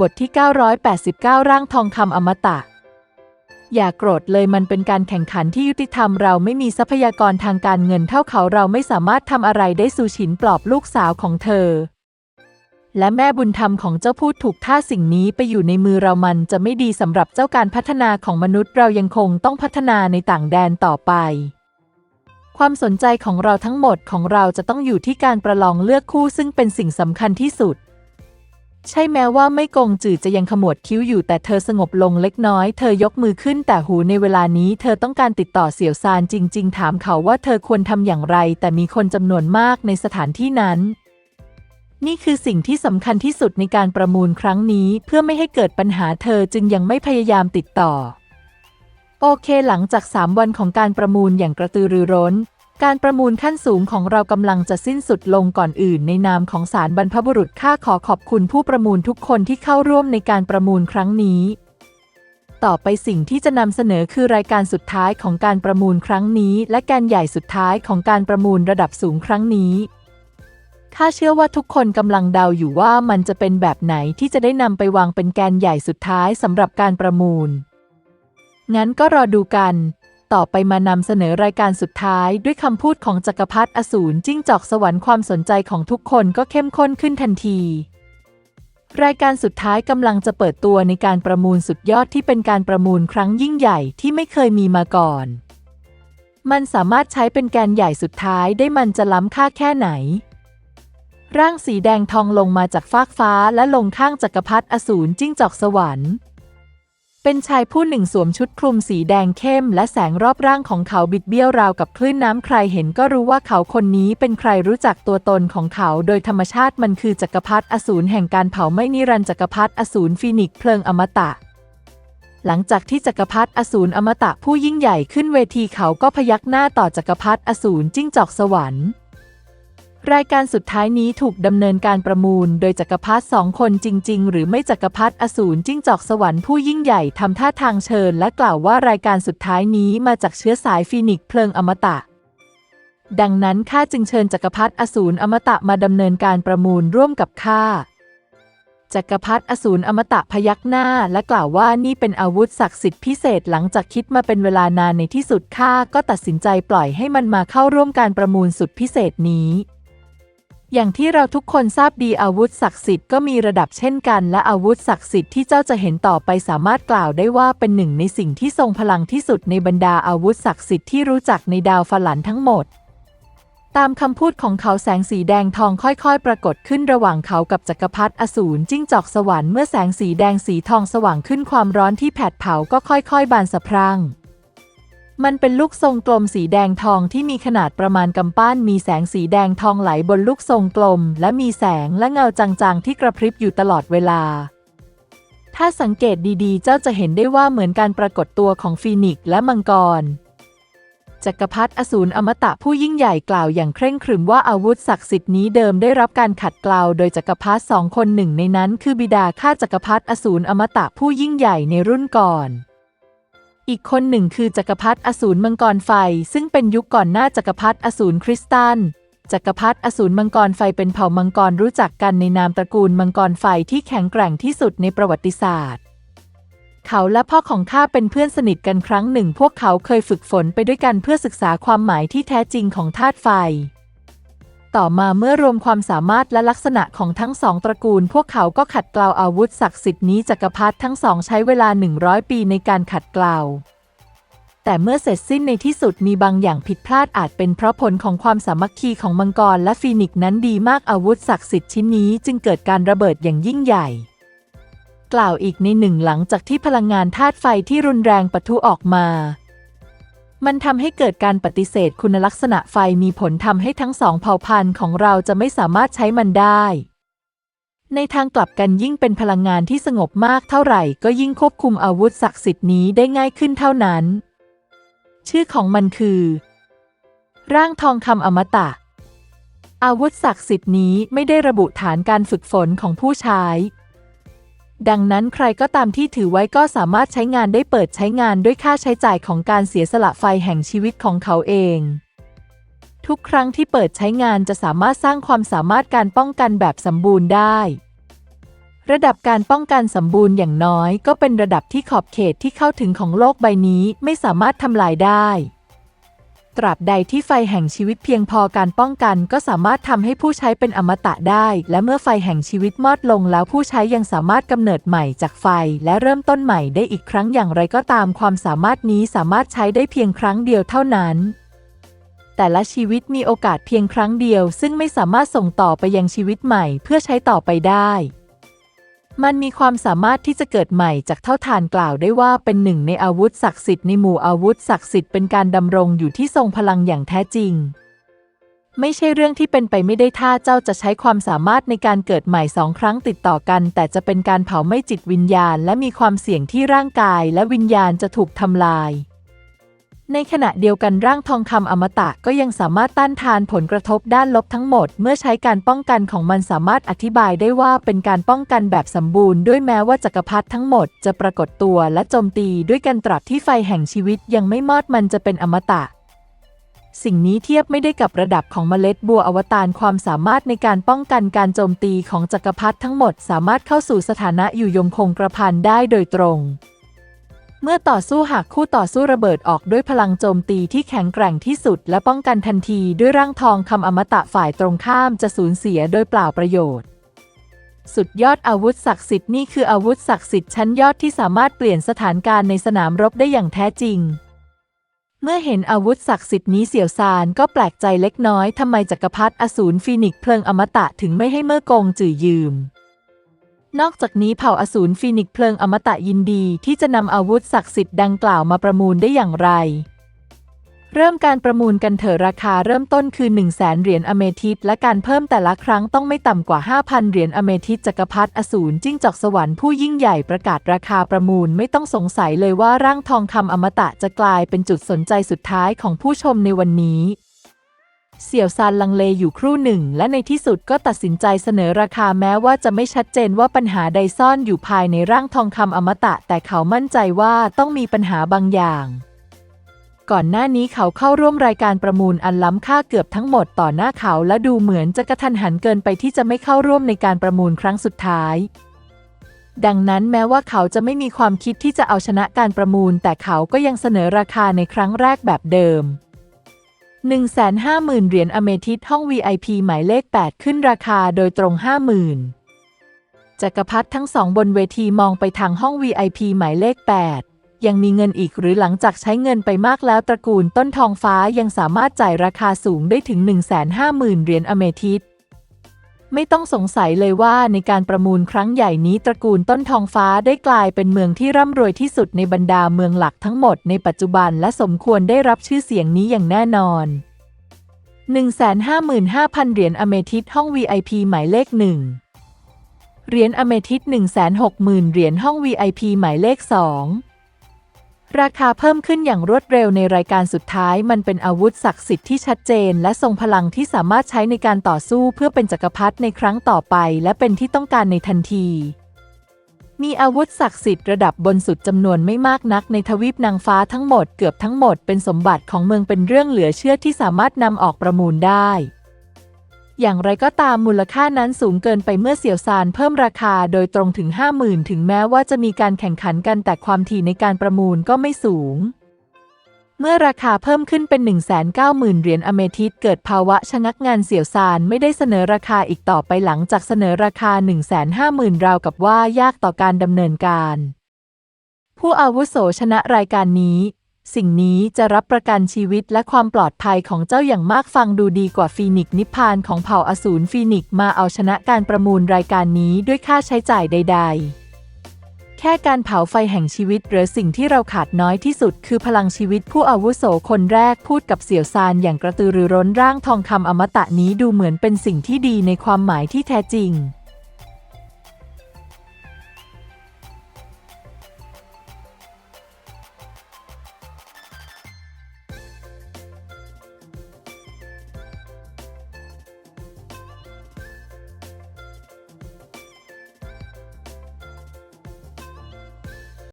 บทที่ 989 ร่างทองคำอมตะ อย่าโกรธเลยมันเป็นการแข่งขันที่ยุติธรรมเราไม่มีทรัพยากรทางการเงินเท่าเขาเราไม่สามารถทำอะไรได้สูฉินปลอบลูกสาวของเธอ และแม่บุญธรรมของเจ้าพูดถูกถ้าสิ่งนี้ไปอยู่ในมือเรามันจะไม่ดีสำหรับเจ้าการพัฒนาของมนุษย์เรายังคงต้องพัฒนาในต่างแดนต่อไปความสนใจของเราทั้งหมดของเราจะต้องอยู่ที่การประลองเลือกคู่ซึ่งเป็นสิ่งสำคัญที่สุด ใช่แม้ว่าไม่กงจืดจะยังขมวดคิ้วอยู่แต่เธอสงบลงเล็กน้อย เธอยกมือขึ้นแต่หูในเวลานี้ เธอต้องการติดต่อเสี่ยวซานจริง ๆ ถามเขาว่าเธอควรทำอย่างไร แต่มีคนจำนวนมากในสถานที่นั้น นี่คือสิ่งที่สำคัญที่สุดในการประมูลครั้งนี้ เพื่อไม่ให้เกิดปัญหาเธอจึงยังไม่พยายามติดต่อ โอเคหลังจาก 3 วันของการประมูลอย่างกระตือรือร้น การประมูลขั้นสูงของเรากำลังจะสิ้นสุดลงก่อนอื่นในนามของสารบรรพบุรุษข้าขอขอบคุณผู้ประมูลทุกคนที่เข้าร่วมในการประมูลครั้งนี้ ต่อไปสิ่งที่จะนำเสนอคือรายการสุดท้ายของการประมูลครั้งนี้ และแกนใหญ่สุดท้ายของการประมูลระดับสูงครั้งนี้ข้าเชื่อว่าทุกคนกำลังเดาอยู่ว่ามันจะเป็นแบบไหนที่จะได้นำไปวางเป็นแกนใหญ่สุดท้ายสำหรับการประมูล งั้นก็รอดูกัน ต่อไปมานำเสนอรายการสุดท้ายด้วยคำพูดของจักรพรรดิอสูรจิ้งจอกสวรรค์ความสนใจของทุกคนก็เข้มข้นขึ้นทันที รายการสุดท้ายกำลังจะเปิดตัวในการประมูลสุดยอดที่เป็นการประมูลครั้งยิ่งใหญ่ที่ไม่เคยมีมาก่อน มันสามารถใช้เป็นแกนใหญ่สุดท้ายได้มันจะล้ำค่าแค่ไหน ร่างสีแดงทองลงมาจากฟากฟ้าและลงข้างจักรพรรดิอสูรจิ้งจอกสวรรค์ เป็นชายผู้หนึ่งสวมชุดคลุมสีแดงเข้ม และแสงรอบร่างของเขาบิดเบี้ยวราวกับคลื่นน้ำใครเห็นก็รู้ว่าเขาคนนี้เป็นใครรู้จักตัวตนของเขาโดยธรรมชาติมันคือจักรพรรดิอสูรแห่งการเผาไม่นิรันดร์จักรพรรดิอสูรฟีนิกซ์เพลิงอมตะหลังจากที่จักรพรรดิอสูรอมตะผู้ยิ่งใหญ่ขึ้นเวทีเขาก็พยักหน้าต่อจักรพรรดิอสูรจิ้งจอกสวรรค์ รายการสุดท้ายนี้ถูกดำเนินการประมูล โดยจักรพรรดิสองคนจริง ๆ หรือไม่จักรพรรดิอสูรจิ้งจอกสวรรค์ผู้ยิ่งใหญ่ทำท่าทางเชิญ และกล่าวว่ารายการสุดท้ายนี้มาจากเชื้อสายฟีนิกซ์เพลิงอมตะ ดังนั้นข้าจึงเชิญจักรพรรดิอสูรอมตะมาดำเนินการประมูลร่วมกับข้าจักรพรรดิอสูรอมตะพยักหน้า และกล่าวว่านี่เป็นอาวุธศักดิ์สิทธิ์พิเศษหลังจากคิดมาเป็นเวลานานในที่สุดข้าก็ตัดสินใจปล่อยให้มันมาเข้าร่วมการประมูลสุดพิเศษนี้ อย่างที่เราทุกคนทราบดีอาวุธศักดิ์สิทธิ์ก็มีระดับเช่นกัน และอาวุธศักดิ์สิทธิ์ที่เจ้าจะเห็นต่อไปสามารถกล่าวได้ว่าเป็นหนึ่งในสิ่งที่ทรงพลังที่สุดในบรรดาอาวุธศักดิ์สิทธิ์ที่รู้จักในดาวฝลันทั้งหมด ตามคำพูดของเขาแสงสีแดงทองค่อยๆ ปรากฏขึ้นระหว่างเขากับจักรพรรดิอสูรจิ้งจอกสวรรค์เมื่อแสงสีแดงสีทองสว่างขึ้นความร้อนที่แผดเผาก็ค่อยๆ บานสะพรั่ง มันเป็นลูกทรงกลมสีแดงทองที่มีขนาดประมาณกำปั้น มีแสงสีแดงทองไหลบนลูกทรงกลม และมีแสงและเงาจางๆ ที่กระพริบอยู่ตลอดเวลา ถ้าสังเกตดีๆ เจ้าจะเห็นได้ว่าเหมือนการปรากฏตัวของฟีนิกซ์และมังกร จักรพรรดิอสูรอมตะผู้ยิ่งใหญ่กล่าวอย่างเคร่งครึมว่าอาวุธศักดิ์สิทธิ์นี้เดิมได้รับการขัดเกลาโดยจักรพรรดิสองคนหนึ่งในนั้น คือบิดาข้าจักรพรรดิอสูรอมตะผู้ยิ่งใหญ่ในรุ่นก่อน อีกคนหนึ่งคือจักรพรรดิอสูรมังกรไฟ ซึ่งเป็นยุคก่อนหน้าจักรพรรดิอสูรคริสตัลจักรพรรดิอสูรมังกรไฟเป็นเผ่ามังกรรู้จักกันในนามตระกูลมังกรไฟที่แข็งแกร่งที่สุดในประวัติศาสตร์ เขาและพ่อของข้าเป็นเพื่อนสนิทกันครั้งหนึ่ง พวกเขาเคยฝึกฝนไปด้วยกันเพื่อศึกษาความหมายที่แท้จริงของธาตุไฟ ต่อมาเมื่อรวมความสามารถและลักษณะของทั้งสองตระกูล พวกเขาก็ขัดเกลาอาวุธศักดิ์สิทธิ์นี้จักรพรรดิทั้งสองใช้เวลา 100 ปีในการขัดเกลาแต่เมื่อเสร็จสิ้นในที่สุดมีบางอย่างผิดพลาดอาจเป็นเพราะผลของความสามัคคีของมังกรและฟีนิกซ์นั้นดีมากอาวุธศักดิ์สิทธิ์ชิ้นนี้จึงเกิดการระเบิดอย่างยิ่งใหญ่ กล่าวอีกในหนึ่งหลังจากที่พลังงานธาตุไฟที่รุนแรงปะทุออกมา มันทำให้เกิดการปฏิเสธคุณลักษณะไฟมีผลทำให้ทั้งสองเผ่าพันธุ์ของเราจะไม่สามารถใช้มันได้ ในทางกลับกันยิ่งเป็นพลังงานที่สงบมากเท่าไหร่ ก็ยิ่งควบคุมอาวุธศักดิ์สิทธิ์นี้ได้ง่ายขึ้นเท่านั้น ชื่อของมันคือ ร่างทองคำอมตะ อาวุธศักดิ์สิทธิ์นี้ไม่ได้ระบุฐานการฝึกฝนของผู้ใช้ ดังนั้นใครก็ตามที่ถือไว้ก็สามารถใช้งานได้เปิดใช้งานด้วยค่าใช้จ่ายของการเสียสละไฟแห่งชีวิตของเขาเอง ทุกครั้งที่เปิดใช้งานจะสามารถสร้างความสามารถการป้องกันแบบสมบูรณ์ได้ ระดับการป้องกันสมบูรณ์อย่างน้อย ก็เป็นระดับที่ขอบเขตที่เข้าถึงของโลกใบนี้ไม่สามารถทำลายได้ ตราบใดที่ไฟแห่งชีวิตเพียงพอการป้องกัน ก็สามารถทำให้ผู้ใช้เป็นอมตะได้ และเมื่อไฟแห่งชีวิตมอดลงแล้วผู้ใช้ยังสามารถกำเนิดใหม่จากไฟ และเริ่มต้นใหม่ได้อีกครั้งอย่างไรก็ตามความสามารถนี้สามารถใช้ได้เพียงครั้งเดียวเท่านั้นแต่ละชีวิตมีโอกาสเพียงครั้งเดียว ซึ่งไม่สามารถส่งต่อไปยังชีวิตใหม่เพื่อใช้ต่อไปได้ มันมีความสามารถที่จะเกิดใหม่จากเท่าทานกล่าวได้ว่าเป็นหนึ่งในอาวุธศักดิ์สิทธิ์ในหมู่อาวุธศักดิ์สิทธิ์เป็นการดำรงอยู่ที่ทรงพลังอย่างแท้จริง ไม่ใช่เรื่องที่เป็นไปไม่ได้ถ้าเจ้าจะใช้ความสามารถในการเกิดใหม่สองครั้งติดต่อกัน แต่จะเป็นการเผาไหม้จิตวิญญาณ และมีความเสี่ยงที่ร่างกายและวิญญาณจะถูกทำลาย ในขณะเดียวกันร่างทองคำอมตะก็ยังสามารถต้านทานผลกระทบด้านลบทั้งหมด เมื่อใช้การป้องกันของมันสามารถอธิบายได้ว่าเป็นการป้องกันแบบสมบูรณ์ด้วยแม้ว่าจักรพรรดิทั้งหมดจะปรากฏตัวและโจมตีด้วยกันตราบที่ไฟแห่งชีวิตยังไม่มอดมันจะเป็นอมตะ สิ่งนี้เทียบไม่ได้กับระดับของเมล็ดบัวอวตารความสามารถในการป้องกันการโจมตีของจักรพรรดิทั้งหมด สามารถเข้าสู่สถานะอยู่ยงคงกระพันได้โดยตรง เมื่อต่อสู้หากคู่ต่อสู้ระเบิดออกด้วยพลังโจมตีที่แข็งแกร่งที่สุด และป้องกันทันทีด้วยร่างทองคำอมตะฝ่ายตรงข้ามจะสูญเสียโดยเปล่าประโยชน์ สุดยอดอาวุธศักดิ์สิทธิ์นี่คืออาวุธศักดิ์สิทธิ์ชั้นยอดที่สามารถเปลี่ยนสถานการณ์ในสนามรบได้อย่างแท้จริง เมื่อเห็นอาวุธศักดิ์สิทธิ์นี้เสี่ยวซานก็แปลกใจเล็กน้อยทำไมจักรพรรดิอสูรฟีนิกซ์เพลิงอมตะถึงไม่ให้เมื่อกงจื่อยืม นอกจากนี้เผ่าอสูรฟีนิกเพลิงอมตะยินดีที่จะนำอาวุธศักดิ์สิทธิ์ดังกล่าวมาประมูลได้อย่างไร เริ่มการประมูลกันเถอะราคาเริ่มต้นคือ1 0 0 0 0แสนเหรียญอเมทิสและการเพิ่มแต่ละครั้งต้องไม่ต่ำกว่า 5,000 เหรียญอเมทิสจักรพรรดิอสูรจิ้งจอกสวรรค์ผู้ยิ่งใหญ่ประกาศราคาประมูลไม่ต้องสงสัยเลยว่าร่างทองคำอมตะจะกลายเป็นจุดสนใจสุดท้ายของผู้ชมในวันนี้ เสี่ยวซานลังเลอยู่ครู่หนึ่ง และในที่สุดก็ตัดสินใจเสนอราคาแม้ว่าจะไม่ชัดเจนว่าปัญหาใดซ่อนอยู่ภายในร่างทองคำอมตะ แต่เขามั่นใจว่าต้องมีปัญหาบางอย่าง ก่อนหน้านี้เขาเข้าร่วมรายการประมูลอันล้ำค่าเกือบทั้งหมดต่อหน้าเขาและดูเหมือนจะกระทันหันเกินไปที่จะไม่เข้าร่วมในการประมูลครั้งสุดท้ายดังนั้นแม้ว่าเขาจะไม่มีความคิดที่จะเอาชนะการประมูล แต่เขาก็ยังเสนอราคาในครั้งแรกแบบเดิม 150,000 เหรียญอเมทิสห้อง VIP หมายเลข 8 ขึ้นราคาโดยตรง 50,000จักรพรรดิทั้งสองบนเวทีมองไปทางห้อง VIP หมายเลข 8 ยังมีเงินอีกหรือหลังจากใช้เงินไปมากแล้วตระกูลต้นทองฟ้ายังสามารถจ่ายราคาสูงได้ถึง 150,000 เหรียญอเมทิส ไม่ต้องสงสัยเลยว่าในการประมูลครั้งใหญ่นี้ตระกูลต้นทองฟ้าได้กลายเป็นเมืองที่ร่ำรวยที่สุดในบรรดาเมืองหลักทั้งหมดในปัจจุบันและสมควรได้รับชื่อเสียงนี้อย่างแน่นอน 155,000 เหรียญอเมทิสห้อง VIP หมายเลขหนึ่งเหรียญอเมทิส160,000 เหรียญห้อง VIP หมายเลขสอง ราคาเพิ่มขึ้นอย่างรวดเร็วในรายการสุดท้าย มันเป็นอาวุธศักดิ์สิทธิ์ที่ชัดเจน และทรงพลังที่สามารถใช้ในการต่อสู้เพื่อเป็นจักรพรรดิในครั้งต่อไป และเป็นที่ต้องการในทันที มีอาวุธศักดิ์สิทธิ์ระดับบนสุดจำนวนไม่มากนักในทวีปนางฟ้าทั้งหมดเกือบทั้งหมดเป็นสมบัติของเมืองเป็นเรื่องเหลือเชื่อที่สามารถนำออกประมูลได้ อย่างไรก็ตามมูลค่านั้นสูงเกินไปเมื่อเสี่ยวซานเพิ่มราคาโดยตรงถึง 50,000 ถึงแม้ว่าจะมีการแข่งขันกันแต่ความถี่ในการประมูลก็ไม่สูง เมื่อราคาเพิ่มขึ้นเป็น 190,000 เหรียญอเมทิสเกิดภาวะชะงักงานเสี่ยวซานไม่ได้เสนอราคาอีกต่อไปหลังจากเสนอราคา 150,000 ราวกับว่ายากต่อการดำเนินการ ผู้อาวุโสชนะรายการนี้ สิ่งนี้จะรับประกันชีวิตและความปลอดภัยของเจ้าอย่างมากฟังดูดีกว่าฟีนิกนิพพานของเผ่าอสูรฟีนิกมาเอาชนะการประมูลรายการนี้ด้วยค่าใช้จ่ายใด ๆ แค่การเผาไฟแห่งชีวิตหรือสิ่งที่เราขาดน้อยที่สุด คือพลังชีวิตผู้อาวุโสคนแรกพูดกับเสี่ยวซานอย่างกระตือรือร้นร่างทองคำอมตะนี้ดูเหมือนเป็นสิ่งที่ดีในความหมายที่แท้จริง